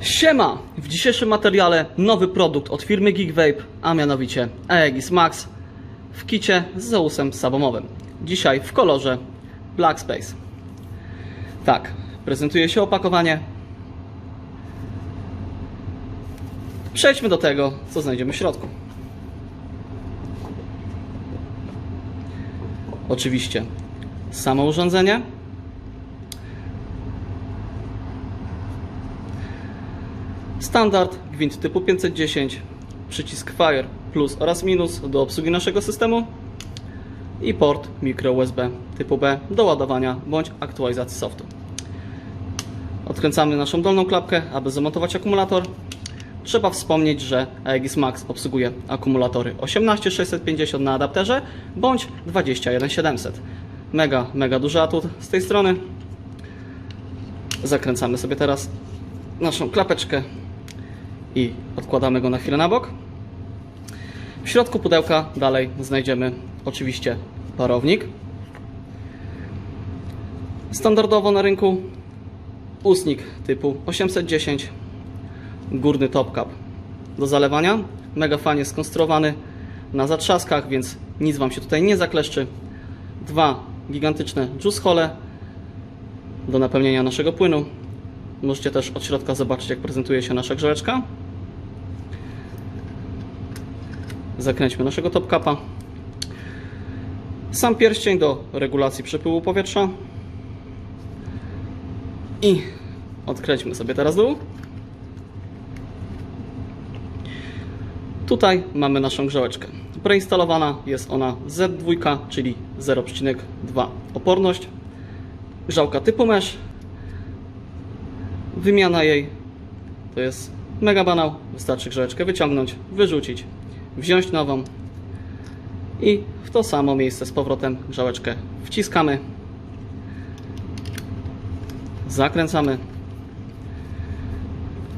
Siema! W dzisiejszym materiale nowy produkt od firmy Geekvape, a mianowicie Aegis Max w kicie z Zeusem sabomowym. Dzisiaj w kolorze Black Space. Tak, prezentuje się opakowanie. Przejdźmy do tego, co znajdziemy w środku. Oczywiście samo urządzenie. Standard, gwint typu 510, przycisk Fire plus oraz minus do obsługi naszego systemu i port micro USB typu B do ładowania bądź aktualizacji softu. Odkręcamy naszą dolną klapkę, aby zamontować akumulator. Trzeba wspomnieć, że Aegis Max obsługuje akumulatory 18650 na adapterze bądź 21700. Mega, mega duży atut z tej strony. Zakręcamy sobie teraz naszą klapeczkę i odkładamy go na chwilę na bok. W środku pudełka dalej znajdziemy oczywiście parownik. Standardowo na rynku ustnik typu 810, górny top cap do zalewania. Mega fajnie skonstruowany na zatrzaskach, więc nic Wam się tutaj nie zakleszczy. Dwa gigantyczne juice hole do napełnienia naszego płynu. Możecie też od środka zobaczyć, jak prezentuje się nasza grzałeczka. Zakręćmy naszego top capa. Sam pierścień do regulacji przepływu powietrza. I odkręćmy sobie teraz dół. Tutaj mamy naszą grzałeczkę. Preinstalowana jest ona Z2, czyli 0,2 oporność. Grzałka typu mesh. Wymiana jej to jest mega banał. Wystarczy grzałeczkę wyciągnąć, wyrzucić, wziąć nową i w to samo miejsce z powrotem grzałeczkę wciskamy. Zakręcamy.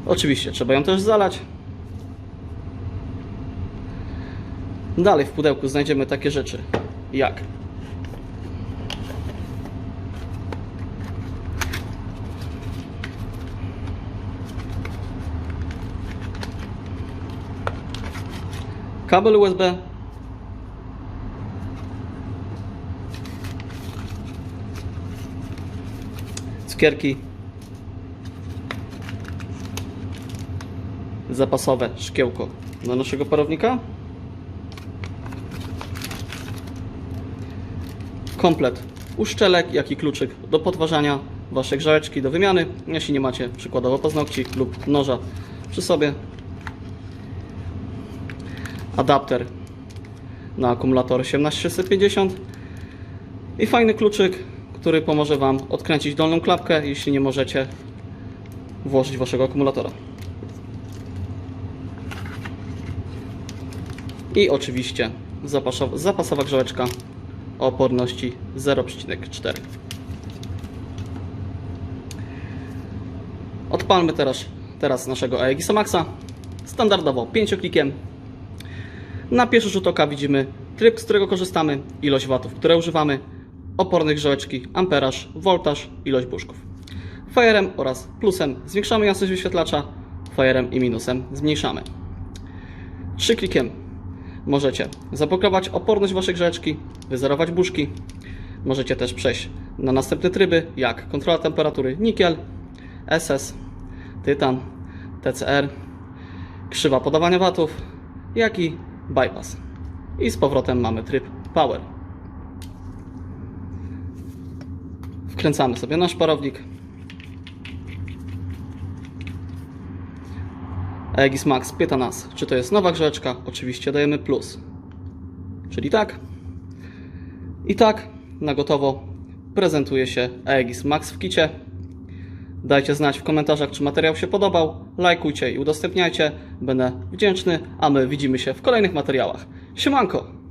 Oczywiście trzeba ją też zalać. Dalej w pudełku znajdziemy takie rzeczy jak kabel USB cukierki. Zapasowe szkiełko do naszego parownika. Komplet. Uszczelek, jak i kluczyk do podważania waszej grzałeczki do wymiany, jeśli nie macie przykładowo paznokci lub noża przy sobie adapter na akumulator 18650 i fajny kluczyk, który pomoże Wam odkręcić dolną klapkę, jeśli nie możecie włożyć Waszego akumulatora. I oczywiście zapasowa, zapasowa grzałeczka o oporności 0,4. Odpalmy teraz, teraz naszego Aegisa Maxa. Standardowo 5 klikiem na pierwszy rzut oka widzimy tryb, z którego korzystamy, ilość watów, które używamy, opornych grzałeczki, amperaż, voltaż, ilość buszków. Fajerem oraz plusem zwiększamy jasność wyświetlacza, fajerem i minusem zmniejszamy. Trzy klikiem możecie zapakować oporność Waszej grzałeczki, wyzerować buszki. Możecie też przejść na następne tryby, jak kontrola temperatury nikiel, SS, tytan, TCR, krzywa podawania watów, jak i bypass. I z powrotem mamy tryb power. Wkręcamy sobie nasz parownik. Aegis Max pyta nas, czy to jest nowa grzeczka. Oczywiście dajemy plus. Czyli tak. I tak na gotowo prezentuje się Aegis Max w kicie. Dajcie znać w komentarzach, czy materiał się podobał. Lajkujcie i udostępniajcie. Będę wdzięczny, a my widzimy się w kolejnych materiałach. Siemanko!